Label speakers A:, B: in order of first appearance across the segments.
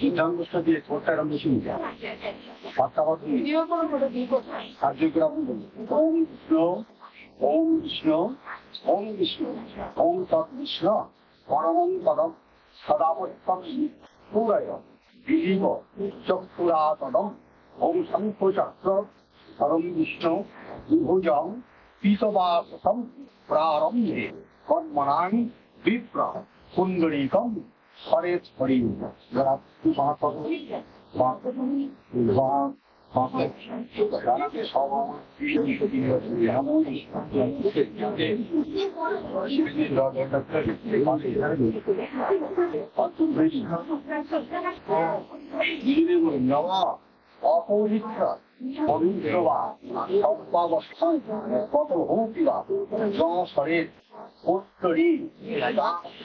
A: সিদ্ধান্ত দিয়ে প্রারম্ভে কর্মণানি বিপ্র पुंडरीकम परे पड़ी नवा অপোজিট পবিত্রবা সব্যাবস্থা কত ভৌতিবা জনসরের উত্তরী দাক্ষ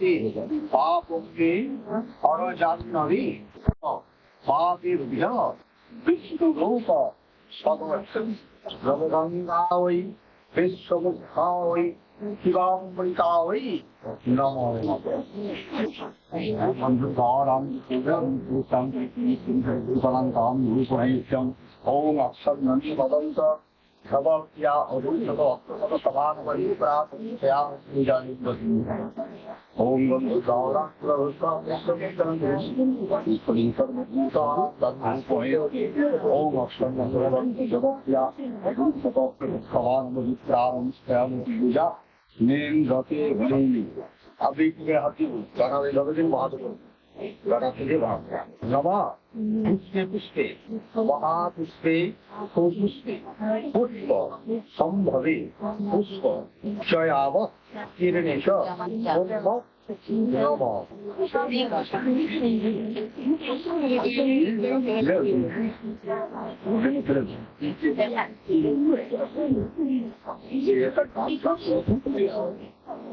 A: নাস্তি পাপমে ওম অক্ষর নন্দী भवत्या अभूषत अस्तुत समानुपरासया पूजानिपति ॐ ॐ अक्षरसमानुपरां पूजा नेम गते भजन्ति अभी मैं हाथी हूँ जाना नहीं लगे महादेव लगाते वहाँ नवा पुष्पे पुष्पे वहा पुष्पे पुष्प संभवे पुष्प चयाव किरणेश Thank you.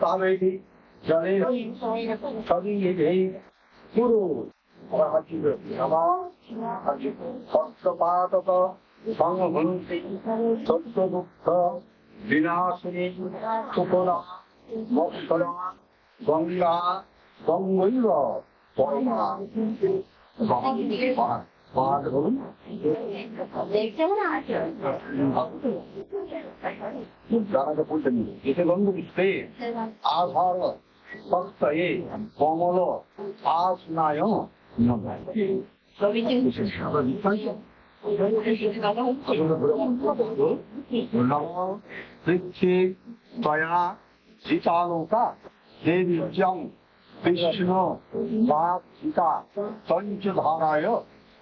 A: কাবেরি জলে সবই এই পুরো হস্তপাতক সংহন্তি সত্যদুঃখ বিনাশিনী সুকলা মৎসরা গঙ্গা গঙ্গৈব পরমা पुटनी इथे बंधू दिसते आधार फक्त ये कोमल आस नाय त्वया जितालोका देवी विष्णु वाप जिता पंचधाराय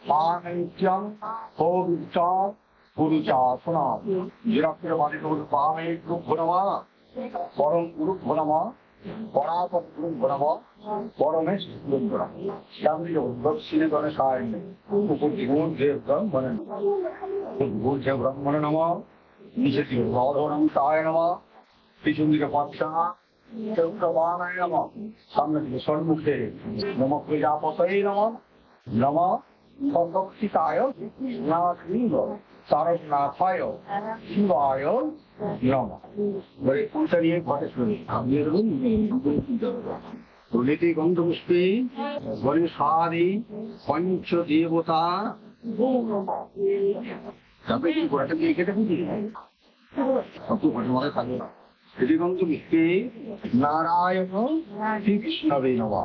A: पाणैत्यं पौरुषा पुरुषासना। निरक्षरवाणी गुरु पामे गुरुभुनवा परम गुरुभुनवा পরাপর গুণব পরমে সামনে দক্ষিণে গণেশায় উপজীবন দেব ব্রহ্মণে ভূর্জে ব্রহ্মণে নম নিচে সাধনম তায় নম পিছন দিকে পাচ্ছা চৌদ্রবাণায় নম সামনে দিকে সন্মুখে নম প্রজাপতয় নম নম ভগবতায় না কৃব তারকনাথায় শিবায় নম। বলে কোনটা নিয়ে ঘটে শুনি। আমি এরকম প্রণীতি গন্ধপুষ্পে বলে সারি পঞ্চ দেবতা। তারপরে কি ঘোড়াটা দিয়ে কেটে বুঝি সব ঘটনা মাথায় থাকবে শ্রীগন্ধ পুষ্পে নারায়ণ শ্রীকৃষ্ণ নবা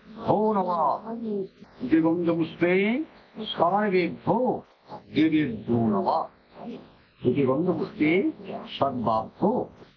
A: Oh Nava. Divangamuste Sarvebho Divangamuste Sarvabho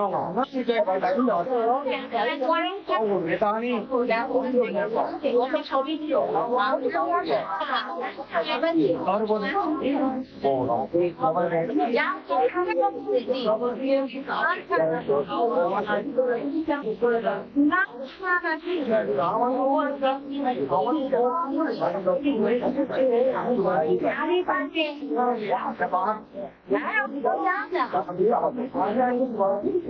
A: không à nó đi chơi phải đánh rồi
B: con
A: của người ta đi.
B: Đó quân
A: ồ nó đi nó bên này Hãy
C: subscribe cho
B: kênh Ghiền Mì Gõ Để không
A: bỏ lỡ
B: những
A: video hấp dẫn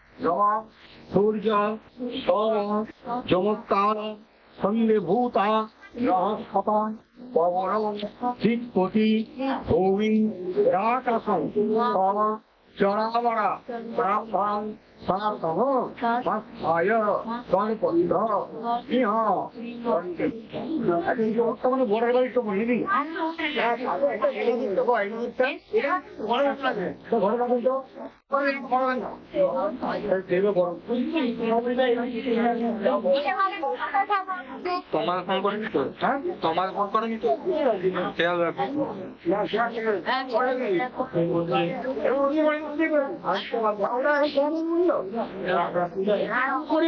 A: নমঃ সূর্য সোম চমৎকার সন্ধে ভূতা রহস্যতা পবন চিৎপতি ভূমি রাকাশং তম চরাবরা
C: ব্রাহ্মণ
A: বড় বাড়ি তো। বলিনি
D: তোমার ফোন করেনি তো?
A: হ্যাঁ?
D: তোমার ফোন করেনি তো? খেয়াল রাখো
A: করে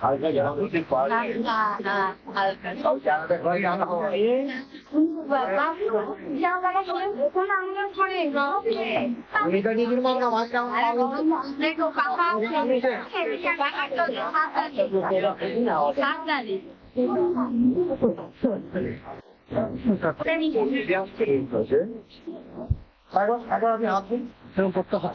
A: Ờ, có giờ không biết vợ.
B: Ờ, ờ, ờ. Cậu
A: cha nó phải nói nó không.
B: Vợ bác. Sao bác không biết cũng đang nó thôi đi nó. Mình
A: đi đi mang nó vào trong.
B: Đây cô bác bác. Bác bác tôi bác bác. Bác bác đi.
A: Bác đi học.
D: Không có học.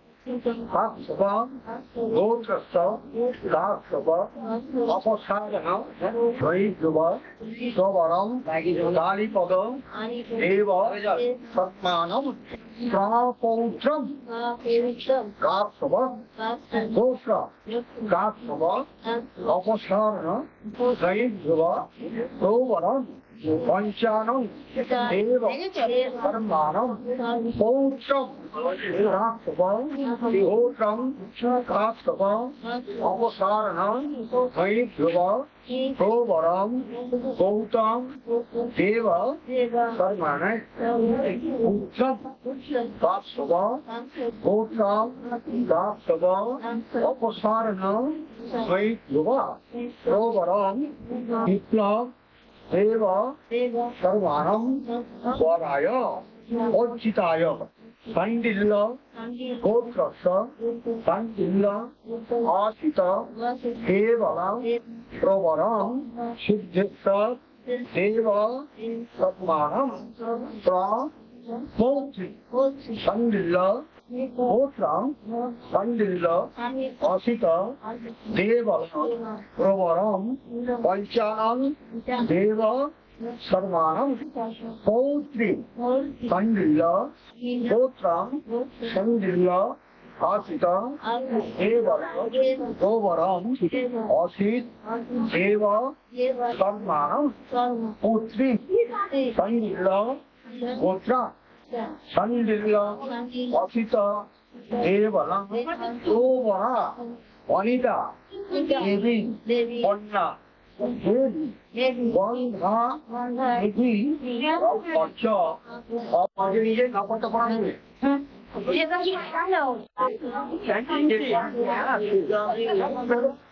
A: भक्षकं गोत्रस्य दाक्षक अपसारः स्वयिद्रुव स्ववरं कालिपद एव सत्मानं प्रापौत्रं काक्षव गोत्र काक्षव अपसारण स्वयिद्रुव स्ववरं पञ्चानम्
C: एवं
A: कर्माणम् पौत्रम् राक्षपम् विहोत्रम् काक्षपम् अपसारणम् भैभ्युव प्रोवरम् गौतम् देव कर्मण उच्चम् काक्षव गौतम् दाक्षव अपसारणम् भैभ्युव प्रोवरम् विप्लव 내가 서로 와랑 와라여 어찌다여 반딜러? 고프로서? 반딜러? 아시다? 대바라 프로바랑 십제사? 대바 석마람 프라 모티 반딜러? மூற்றம் பண்டில்ல அசித தேவலம் பிரவரம் பஞ்சானம் தேவ சர்வாணம் பௌத்ரி பண்டில்ல மூற்றம் சண்டில்ல ஆசிதம் தேவலம் கோவரம் ஆசித் தேவ சர்மானம் பௌத்ரி பண்டில்ல மூற்றம் সন্ডিল্ল অসিত দেবল প্রবরা অনিতা
C: দেবী
A: কন্যা বন্ধা দেবী পঞ্চ। অপরে নিজের কাপড়টা পরা নেবে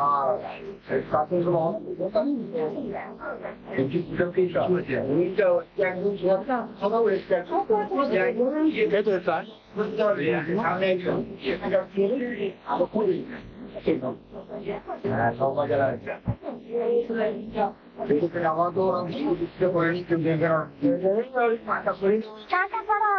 A: 啊，啥通知吗？你去跟配上，
D: 你
A: 叫监督说，他们为监督，监督
C: 也
D: 没得算，不是叫人，他们就
A: 那个平
C: 时
A: 他们不会这种，
D: 哎，超过去了。
C: Tata
B: para.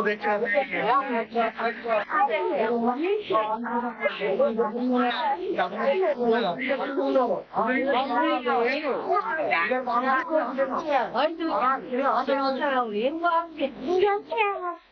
A: বিষ্ণু পরমং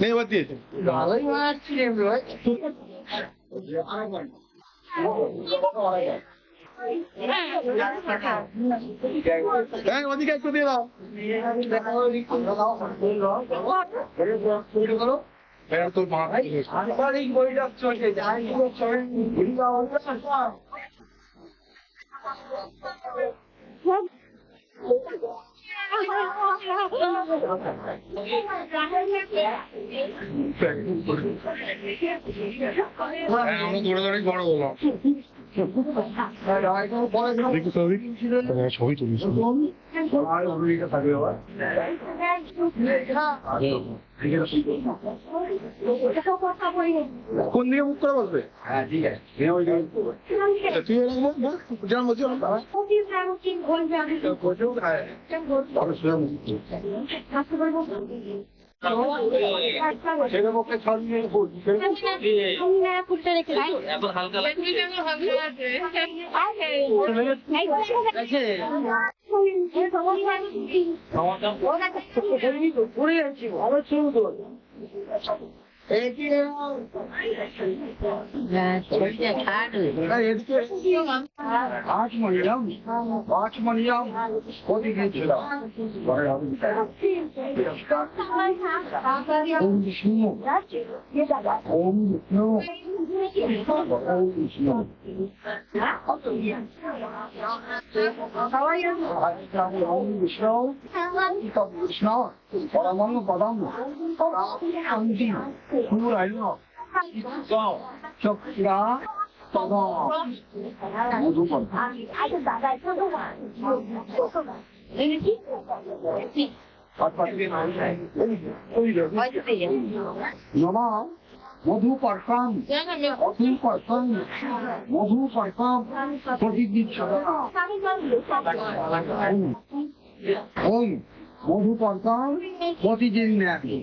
E: প্রতিদিন
D: নাকি
A: এখানে পাশে
E: বাহাতে
D: করে আঙুলে
C: করে
D: নিন সেটা
E: মুখে
A: নিন নাকের কাছে থেকে দিন না
E: শুধু
C: নিন তিনবার
A: তিনবার আমার বলুন। নম Açmalıyım. O bir geçiyor.
C: Onun
A: dışını yok. Onun dışını yok. Onun dışını yok. Onun dışını yok. Onun dışını yok. Adamın adamı.
C: Onun dışını yok.
A: 出来了，到就拿到
C: 吴
A: 主管，নবাব মধু পড়তাম অতুল পারকাম মধু পারকাম
C: প্রতিদিন
A: মধু পারকাম প্রতিদিন নেয়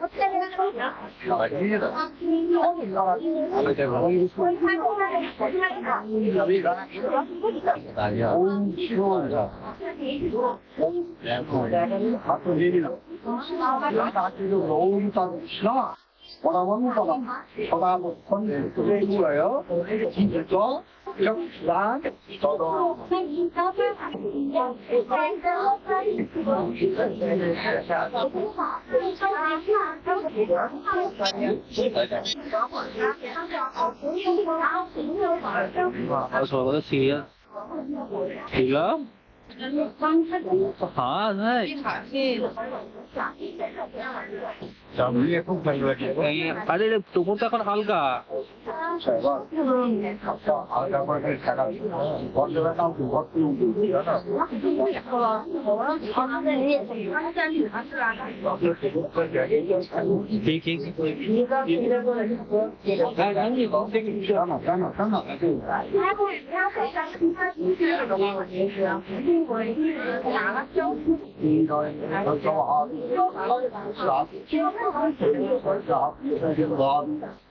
C: 我在给
D: 大家
A: 录视频啊我打温州的，我打温州的，去边过来哟。走，走，来，走走。我
C: 们一家三口一样，我们家三口一样。我们家三口一样。我们家三口一样。我们家三口一样。
D: 我们家
C: 三口一样。我们家三口一样。我们家三口一样。我们家三
E: 口一样。我
F: 们
C: 家三口一样。
F: 好
E: 啊，那。
F: আরে তোমার তো
E: এখন
F: হালকা
D: Thank
A: you. 不好意思您稍等一下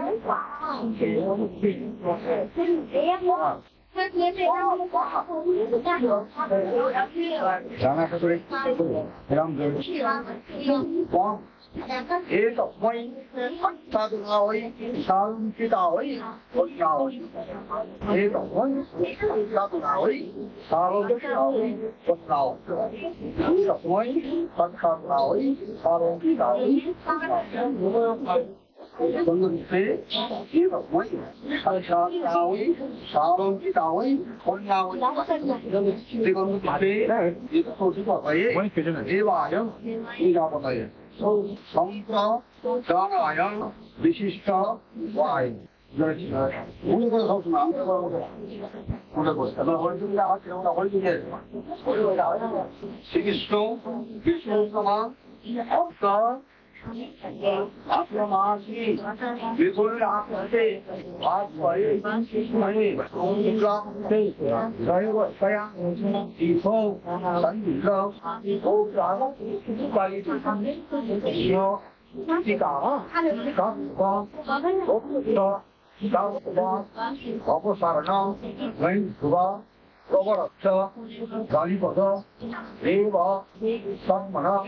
C: 文化创举
A: 并
C: 不是新结果。
A: Ý tộc quay, bắt ta được rồi, sao chứ đổi, con rồi. Ý tộc quay, ta được rồi, sao chứ đổi, con rồi. Ý tộc quay, bắt ta được rồi, sao chứ đổi,
C: con rồi.
A: From the spirit, give up weight. I shall now Brahmaji, Vipulakati, Atvari, Mani, Ungrakti, Saivataya, Ipo, Sandhika, Odrava, Kaiti, Shio, Tika, Kappa,
C: Opta,
A: Kappa, Apasarana, Vaindhuva, Kavarata, Kalipata, Deva, Samana,